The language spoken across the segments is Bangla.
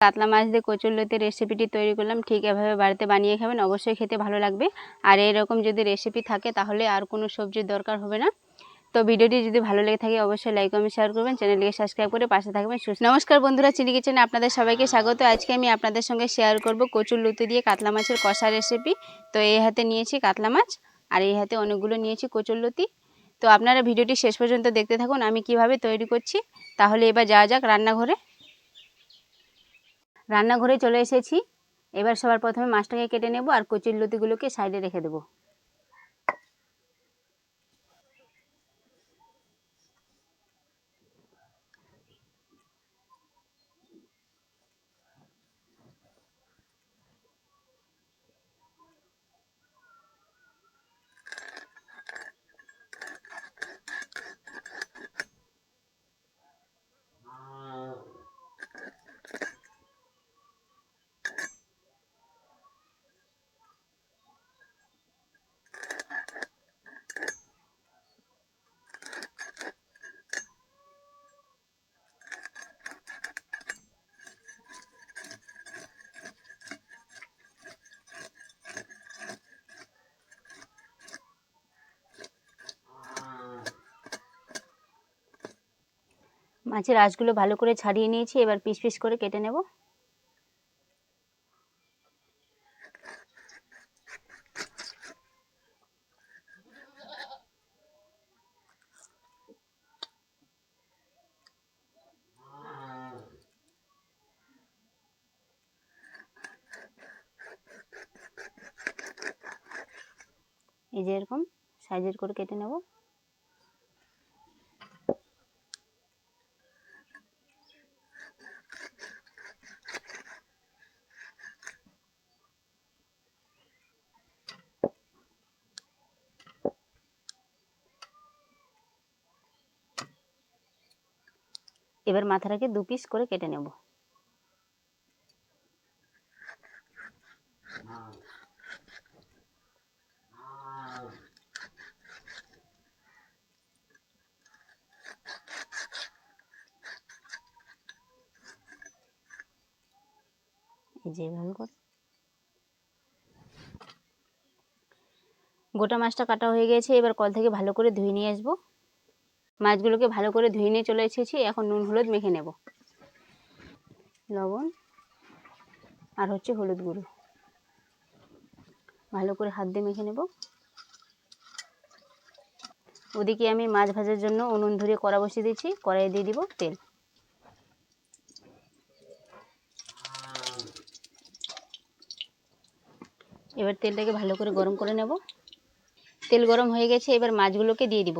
কাতলা মাছ দিয়ে কচুরলতির রেসিপিটি তৈরি করলাম, ঠিক এভাবে বাড়িতে বানিয়ে খাবেন, অবশ্যই খেতে ভালো লাগবে। আর এরকম যদি রেসিপি থাকে, তাহলে আর কোনো সবজির দরকার হবে না। তো ভিডিওটি যদি ভালো লেগে থাকে, অবশ্যই লাইক কমেন্ট শেয়ার করবেন, চ্যানেলটিকে সাবস্ক্রাইব করে পাশে থাকবেন। সুস্থ নমস্কার বন্ধুরা, চিলি কিচেনে আপনাদের সবাইকে স্বাগত। আজকে আমি আপনাদের সঙ্গে শেয়ার করব কচুর লুতি দিয়ে কাতলা মাছের কষা রেসিপি তো এই হাতে নিয়েছি কাতলা মাছ, আর এই হাতে অনেকগুলো নিয়েছি কচুর লুতি তো আপনারা ভিডিওটি শেষ পর্যন্ত দেখতে থাকুন, আমি কীভাবে তৈরি করছি। তাহলে এবার যাওয়া যাক রান্নাঘরে। রান্নাঘরে চলে এসেছি। এবার সবার প্রথমে মাছটাকে কেটে নেব আর কচুর লতিগুলোকে সাইডে রেখে দেবো। মাছের আঁশগুলো ভালো করে ছাড়িয়ে নিয়েছি, এবার পিস পিস করে কেটে নেব। এই যে এরকম সাইজের করে কেটে নেব। এবার মাথাটাকে দু পিস করে কেটে নেব। এই যে এভাবে করে। গোটা মাছটা কাটা হয়ে গেছে, এবার কল থেকে ভালো করে ধুয়ে নিয়ে আসব। মাছগুলোকে ভালো করে ধুয়ে নিয়ে চলে এসেছি। এখন নুন, হলুদ মেখে নেব। লবণ আর হচ্ছে হলুদ গুঁড়ো। ভালো করে হাত দিয়ে মেখে নেব। ওদিকে আমি মাছ ভাজার জন্য উনুন ধরে কড়া বসিয়ে দিয়েছি। কড়াইয়ে দিয়ে দিব তেল। এবার তেলটাকে ভালো করে গরম করে নেব। তেল গরম হয়ে গেছে। এবার মাছগুলোকে দিয়ে দিব।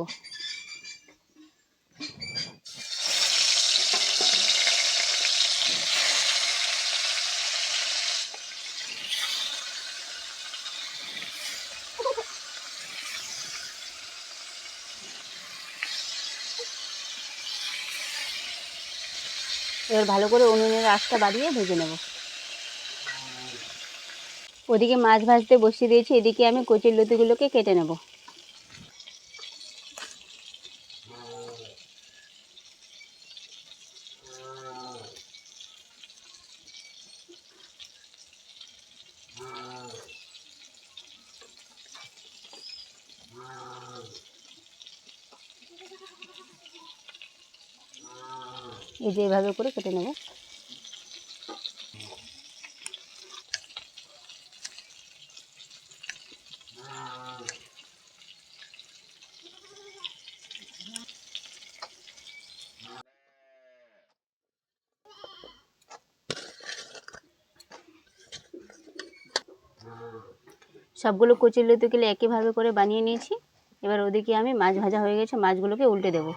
এবার ভালো করে উনুনের আঁচটা বাড়িয়ে ভেজে নেব। ওদিকে মাছ ভাজতে বসিয়ে দিয়েছি, এদিকে আমি কচুর লতিগুলোকে কেটে নেব। এই যে এভাবে করে কেটে নেব। সবগুলো কচুর লতিগুলো একইভাবে করে বানিয়ে নিয়েছি। এবার ওদিকে আমি মাছ ভাজা হয়ে গেছে, মাছগুলোকে উল্টে দেবো।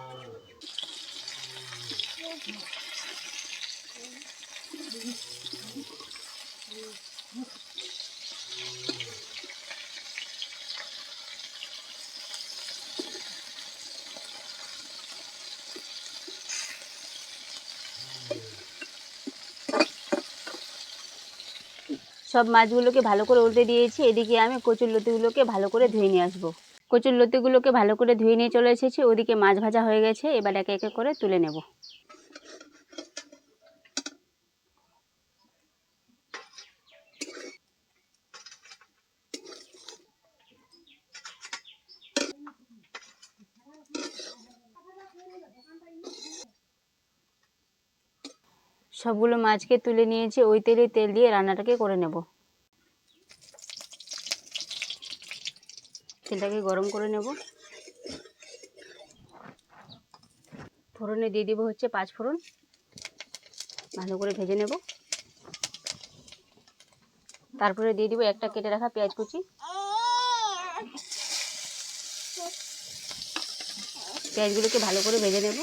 সব মাছগুলোকে ভালো করে উল্টে দিয়েছি। এদিকে আমি কচুর লতিগুলোকে ভালো করে ধুয়ে নিয়ে আসব। কচুর লতিগুলোকে ভালো করে ধুয়ে নিয়ে চলে এসেছি। ওদিকে মাছ ভাজা হয়ে গেছে। এবার একে একে করে তুলে নেব। সবগুলো মাছকে তুলে নিয়েছি, ওই তেলে তেল দিয়ে রান্নাটাকে করে নেব। তেলটাকে গরম করে নেব। ফোড়নে দিয়ে দিব হচ্ছে পাঁচ ফোড়ন। ভালো করে ভেজে নেব। তারপরে দিয়ে দিব একটা কেটে রাখা পেঁয়াজ কুচি। পেঁয়াজগুলোকে ভালো করে ভেজে নেব।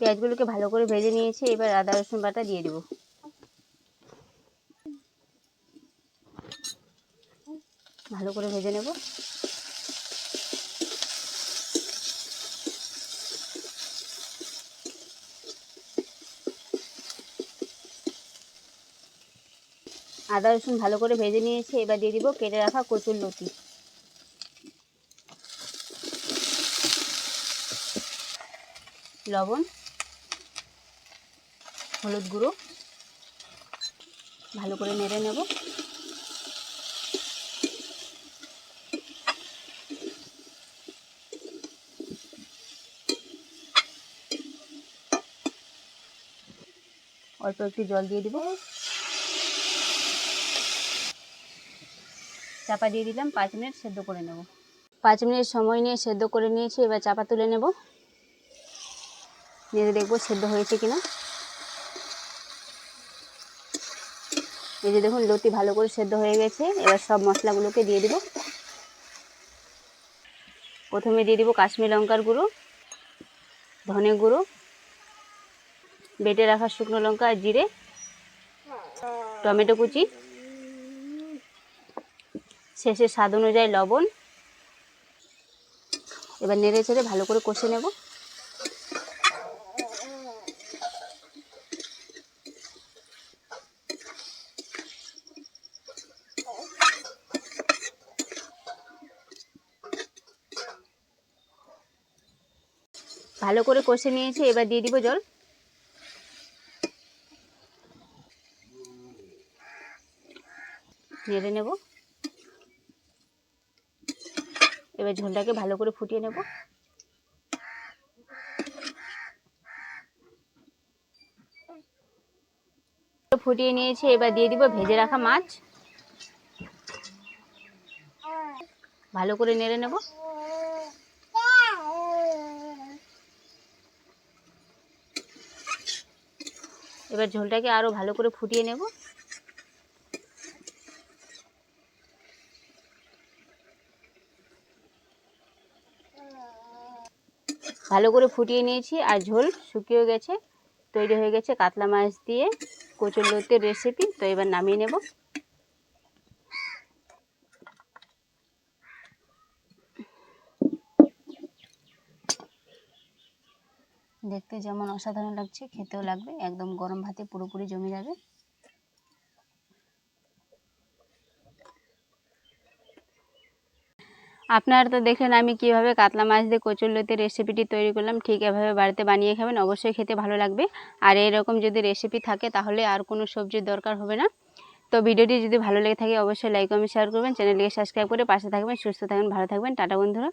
পেঁয়াজগুলোকে ভালো করে ভেজে নিয়েছি, এবার আদা, রসুন বাটা দিয়ে দেব। ভালো করে ভেজে নেব। আদা, রসুন ভালো করে ভেজে নিয়েছি, এবার দিয়ে দিব কেটে রাখা কচুর লতি। লবণ। হলুদ গুঁড়ো। ভালো করে নেড়ে নেব। অল্প একটু জল দিয়ে দিব। চাপা দিয়ে দিলাম, পাঁচ মিনিট সেদ্ধ করে নেব। পাঁচ মিনিট সময় নিয়ে সেদ্ধ করে নিয়েছি, এবার চাপা তুলে নেব। নেড়ে দেখব সেদ্ধ হয়েছে কিনা। এই যে দেখুন, লতি ভালো করে সেদ্ধ হয়ে গেছে। এবার সব মশলাগুলোকে দিয়ে দিব। প্রথমে দিয়ে দিব কাশ্মীর লঙ্কার গুঁড়ো, ধনে গুঁড়ো, বেটে রাখা শুকনো লঙ্কা আর জিরে, টমেটো কুচি, শেষে স্বাদ অনুযায়ী লবণ। এবার নেড়ে চেড়ে ভালো করে কষে নেব। ভালো করে কষে নিয়েছি, এবার দিয়ে দিব জল। নেড়ে নেব। এবার ঝোলটাকে ভালো করে ফুটিয়ে নেব। ফুটিয়ে নিয়েছি, এবার দিয়ে দিব ভেজে রাখা মাছ। ভালো করে নেড়ে নেব। এবার ঝোলটাকে আরও ভালো করে ফুটিয়ে নেব। ভালো করে ফুটিয়ে নিয়েছি আর ঝোল শুকিয়ে গেছে, তৈরি হয়ে গেছে কাতলা মাছ দিয়ে। কচুর লতির রেসিপি তো এবার নামিয়ে নেব। দেখতে যেমন অসাধারণ লাগছে, খেতেও লাগবে, একদম গরম ভাতে পুরোপুরি জমে যাবে। আপনারা তো দেখলেন আমি কীভাবে কাতলা মাছ দিয়ে কচুরলতির রেসিপিটি তৈরি করলাম, ঠিক এভাবে বাড়িতে বানিয়ে খাবেন, অবশ্যই খেতে ভালো লাগবে। আর এরকম যদি রেসিপি থাকে তাহলে আর কোনো সবজির দরকার হবে না। তো ভিডিওটি যদি ভালো লেগে থাকে অবশ্যই লাইক কমেন্ট শেয়ার করবেন চ্যানেলটিকে সাবস্ক্রাইব করে পাশে থাকবেন, সুস্থ থাকবেন, ভালো থাকবেন, টাটা বন্ধুরা।